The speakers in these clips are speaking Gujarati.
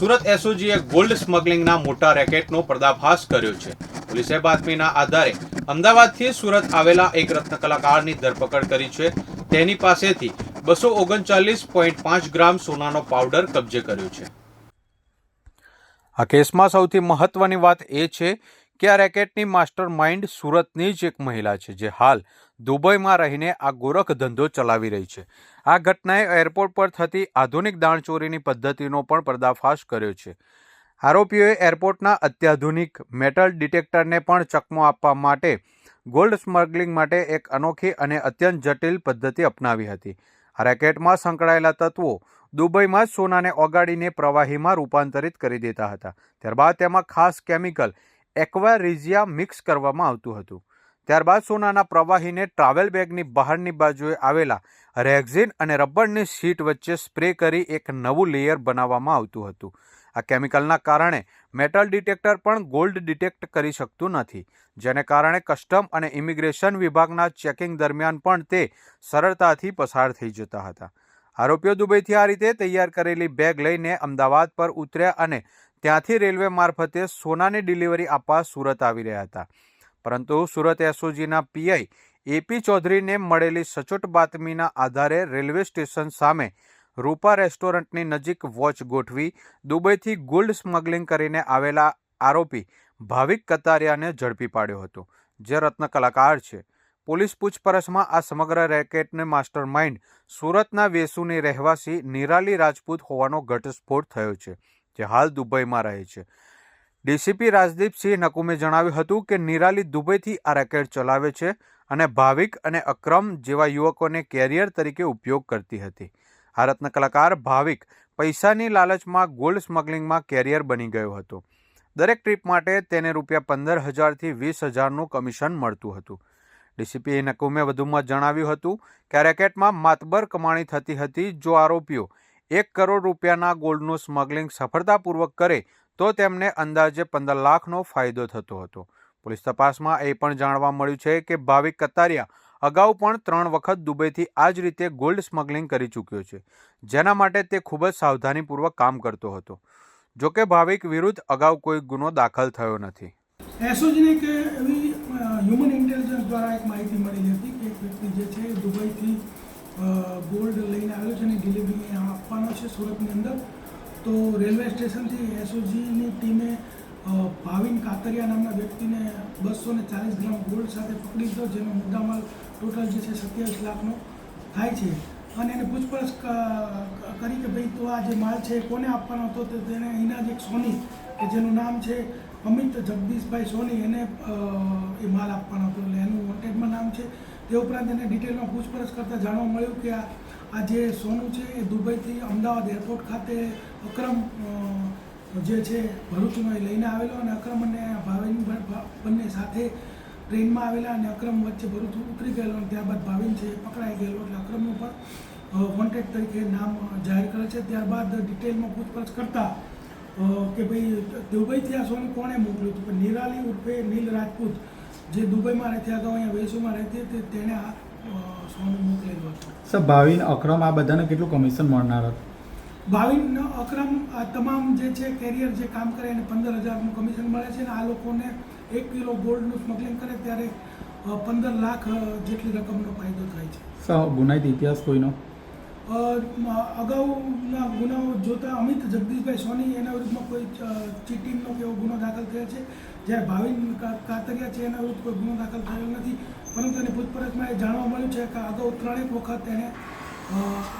સુરત એસઓજીએ ગોલ્ડ સ્મગલિંગના મોટા રેકેટનો પર્દાફાશ કર્યો છે. પોલીસે બાતમીના આધારે અમદાવાદથી સુરત આવેલા એક રત્ન કલાકારની ધરપકડ કરી છે. તેની પાસેથી બસો ઓગણચાલીસ પોઈન્ટ પાંચ ગ્રામ સોનાનો પાવડર કબજે કર્યો છે. આ કેસમાં સૌથી મહત્વની વાત એ છે કે આ રેકેટની માસ્ટર માઇન્ડ સુરતની જ એક મહિલા છે, જે હાલ દુબઈમાં રહીને આ ગોરખ ધંધો ચલાવી રહી છે. આ ઘટનાએ એરપોર્ટ પર થતી આધુનિક દાણચોરીની પદ્ધતિનો પણ પર્દાફાશ કર્યો છે. આરોપીઓએ એરપોર્ટના અત્યાધુનિક મેટલ ડિટેક્ટરને પણ ચકમો આપવા માટે ગોલ્ડ સ્મગલિંગ માટે એક અનોખી અને અત્યંત જટિલ પદ્ધતિ અપનાવી હતી. આ રેકેટમાં સંકળાયેલા તત્વો દુબઈમાં જ સોનાને ઓગાળીને પ્રવાહીમાં રૂપાંતરિત કરી દેતા હતા. ત્યારબાદ તેમાં ખાસ કેમિકલ એક્વારિઝિયા મિક્સ કરવામાં આવતું હતું. ત્યારબાદ સોનાના પ્રવાહીને ટ્રાવેલ બેગની બહારની બાજુએ આવેલા રેક્ઝિન અને રબરની શીટ વચ્ચે સ્પ્રે કરી એક નવું લેયર બનાવવામાં આવતું હતું. આ કેમિકલના કારણે મેટલ ડિટેક્ટર પણ ગોલ્ડ ડિટેક્ટ કરી શકતું નથી, જેને કારણે કસ્ટમ અને ઇમિગ્રેશન વિભાગના ચેકિંગ દરમિયાન પણ તે સરળતાથી પસાર થઈ જતા હતા. આરોપીઓ દુબઈથી આ રીતે તૈયાર કરેલી બેગ લઈને અમદાવાદ પર ઉતર્યા અને ત્યાંથી રેલવે મારફતે સોનાની ડિલિવરી આપવા સુરત આવી રહ્યા હતા. પરંતુ સુરત એસઓજીના પીઆઈ એપી ચૌધરીને મળેલી સચોટ બાતમીના આધારે રેલવે સ્ટેશન સામે રૂપા રેસ્ટોરન્ટની નજીક વોચ ગોઠવી દુબઈથી ગોલ્ડ સ્મગલિંગ કરીને આવેલા આરોપી ભાવિક કતારિયાને ઝડપી પાડ્યો હતો. જે રત્ન કલાકાર છે. પોલીસ પૂછપરછમાં આ સમગ્ર રેકેટને માસ્ટર માઇન્ડ સુરતના વેસુની રહેવાસી નિરાલી રાજપૂત હોવાનો ઘટસ્ફોટ થયો છે. જે હાલ દુબઈમાં રહે છે. ડીસીપી રાજદીપસિંહ નકુમે જણાવ્યું હતું કે નિરાલી દુબઈથી આ રેકેટ ચલાવે છે અને ભાવિક અને અક્રમ જેવા યુવકોને કેરિયર તરીકે ઉપયોગ કરતી હતી. આ રત્ન કલાકાર ભાવિક પૈસાની લાલચમાં ગોલ્ડ સ્મગલિંગમાં કેરિયર બની ગયો હતો. દરેક ટ્રીપ માટે તેને રૂપિયા પંદર હજારથી વીસ હજારનું કમિશન મળતું હતું. ડીસીપી નકુમે વધુમાં જણાવ્યું હતું કે રેકેટમાં માતબર કમાણી થતી હતી, જો આરોપીઓ એક કરોડ રૂપિયાના ગોલ્ડનું સ્મગલિંગ સફળતાપૂર્વક કરે, તો તેમને અંદાજે પંદર લાખનો ફાયદો થતો હતો. પોલીસ તપાસમાં એ પણ જાણવા મળ્યું છે કે ભાવિક કતારિયા અગાઉ પણ ત્રણ વખત દુબઈથી આ જ રીતે ગોલ્ડ સ્મગલિંગ કરી ચૂક્યો છે, જેના માટે તે ખૂબ જ સાવધાનીપૂર્વક કામ કરતો હતો. જો કે ભાવિક વિરુદ્ધ અગાઉ કોઈ ગુનો દાખલ થયો નથી. એસઓજીને કે એવી હ્યુમન ઇન્ટેલિજન્સ દ્વારા એક માહિતી મળી હતી કે એક વ્યક્તિ જે છે દુબઈથી ગોલ્ડ લઈને આવ્યો છે અને ડિલિવરી આપવાનો છે સુરતની અંદર. તો રેલવે સ્ટેશનથી એસઓજીની ટીમે ભાવિન કાતરિયા નામના વ્યક્તિને બસો ને ચાલીસ ગ્રામ ગોલ્ડ સાથે પકડી લીધો, જેનો મુદ્દામાલ ટોટલ જે છે સત્યાવીસ લાખનો થાય છે. અને એને પૂછપરછ કરી કે ભાઈ તો આ જે માલ છે કોને આપવાનો હતો? તો તેને અહીંના જ એક સોની, કે જેનું નામ છે અમિત જગદીશભાઈ સોની, એને એ માલ આપવાનો હતો. એટલે એનું વોન્ટેડમાં નામ છે. તે ઉપરાંત એને ડિટેલમાં પૂછપરછ કરતાં જાણવા મળ્યું કે આ જે સોનું છે એ દુબઈથી અમદાવાદ એરપોર્ટ ખાતે અક્રમ જે છે ભરૂચનો એ લઈને આવેલો અને અક્રમ અને ભાવિન બંને સાથે ટ્રેનમાં આવેલા અને અક્રમ વચ્ચે ભરૂચ ઉતરી ગયેલો અને ત્યારબાદ ભાવિન છે પકડાઈ ગયેલો. એટલે અક્રમનું પણ કોન્ટેક્ટ તરીકે નામ જાહેર કરે છે. ત્યારબાદ ડિટેલમાં પૂછપરછ કરતાં કે ભાઈ દુબઈથી આ સોનું કોણે મોકલ્યું હતું? નિરાલી ઉર્ફે નીલ રાજપૂત જે દુબઈમાં રહેતી અગાઉ અહીંયા વેસુમાં રહેતી હતી તેણે આ સોનું મોકલેલું હતું. સર ભાવિન અક્રમ આ બધાને કેટલું કમિશન મળનાર હતું? ભાવિન અક્રમ આ તમામ જે છે કેરિયર જે કામ કરે એને પંદર હજારનું કમિશન મળે છે અને આ લોકોને એક કિલો ગોલ્ડનું સ્મગલિંગ કરે ત્યારે પંદર લાખ જેટલી રકમનો ફાયદો થાય છે. સર ગુનાહિત ઇતિહાસ કોઈનો? અગાઉના ગુનાઓ જોતા અમિત જગદીશભાઈ સોની એના વિરુદ્ધમાં કોઈ ચીટિંગનો કે એવો ગુનો દાખલ થયો છે? જ્યારે ભાવિન કાતરિયા છે એના વિરુદ્ધ કોઈ ગુનો દાખલ થયો નથી. પરંતુ એની પૂછપરછમાં એ જાણવા મળ્યું છે કે અગાઉ ત્રણેક વખત એને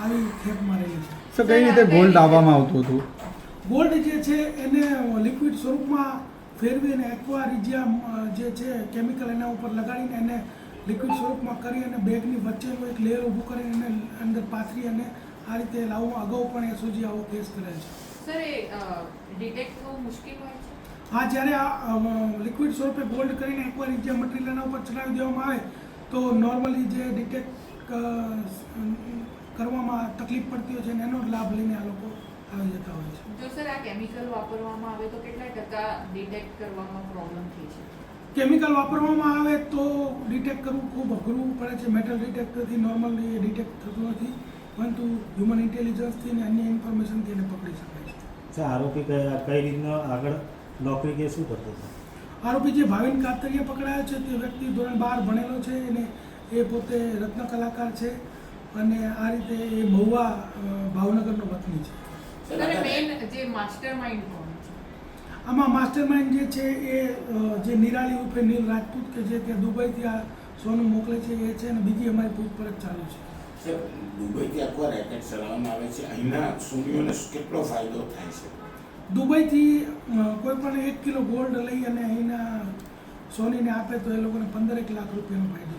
આવી ખેપ મારેલી છે. સર કઈ રીતે ગોલ્ડ લાવવામાં આવતું હતું? ગોલ્ડ જે છે એને લિક્વિડ સ્વરૂપમાં ફેરવી અને રિજિયા જે છે કેમિકલ એના ઉપર લગાડીને એને લિક્વિડ સ્વરૂપમાં કરી અને બેગની વચ્ચેનું એક લેયર ઊભું કરીને એને અંદર પાથરી અને આ રીતે લાવવામાં અગાઉ પણ એસઓજી આવો કેસ કરેલ છે. સર એ ડિટેક્ટ થવું મુશ્કેલ હોય છે? આ જ્યારે આ લિક્વિડ સ્વરૂપે ગોલ્ડ કરીને એકવાર જે મટીરિયલ એના ઉપર ચડાવી દેવામાં આવે તો નોર્મલી જે ડિટેક્ટ કરવામાં તકલીફ પડતી હોય છે અને એનો લાભ લઈને આ લોકો આવી જતા હોય છે. જો સર આ કેમિકલ વાપરવામાં આવે તો કેટલા ટકા ડિટેક્ટ કરવામાં પ્રોબ્લેમ થઈ છે કેમિકલ વાપરવામાં આવે તો ડિટેક્ટ કરવું ખૂબ અઘરું પડે છે. મેટલ ડિટેક્ટરથી નોર્મલી ડિટેક્ટ થતું નથી પરંતુ હ્યુમન ઇન્ટેલિજન્સથી અને અન્ય ઇન્ફોર્મેશનથી એને પકડી શકાય છે. આરોપી કઈ કઈ રીતના આગળ નોકરી કે શું કરતો હતો? આરોપી જે ભાવિન કાતરિયા પકડાયો છે તે વ્યક્તિ ધોરણ બાર ભણેલો છે અને એ પોતે રત્ન કલાકાર છે અને આ રીતે એ બહુવા ભાવનગરનો વતની છે. મેઇન જે માસ્ટર માઇન્ડ આમાં માસ્ટર માઇન્ડ જે છે એ જે નિરાલી ઉર્ફે નીલ રાજપૂત કે જે ત્યાં દુબઈથી આ સોનું મોકલે છે એ છે અને બીજી અમારી પૂછપરછ ચાલુ છે. દુબઈથી આખો રેકેટ ચલાવવામાં આવે છે. અહીંના સુનીઓને કેટલો ફાયદો થાય છે? દુબઈથી કોઈ પણ એક કિલો ગોલ્ડ લઈ અને અહીંના સોનીને આપે તો એ લોકોને પંદરેક લાખ રૂપિયાનો ફાયદો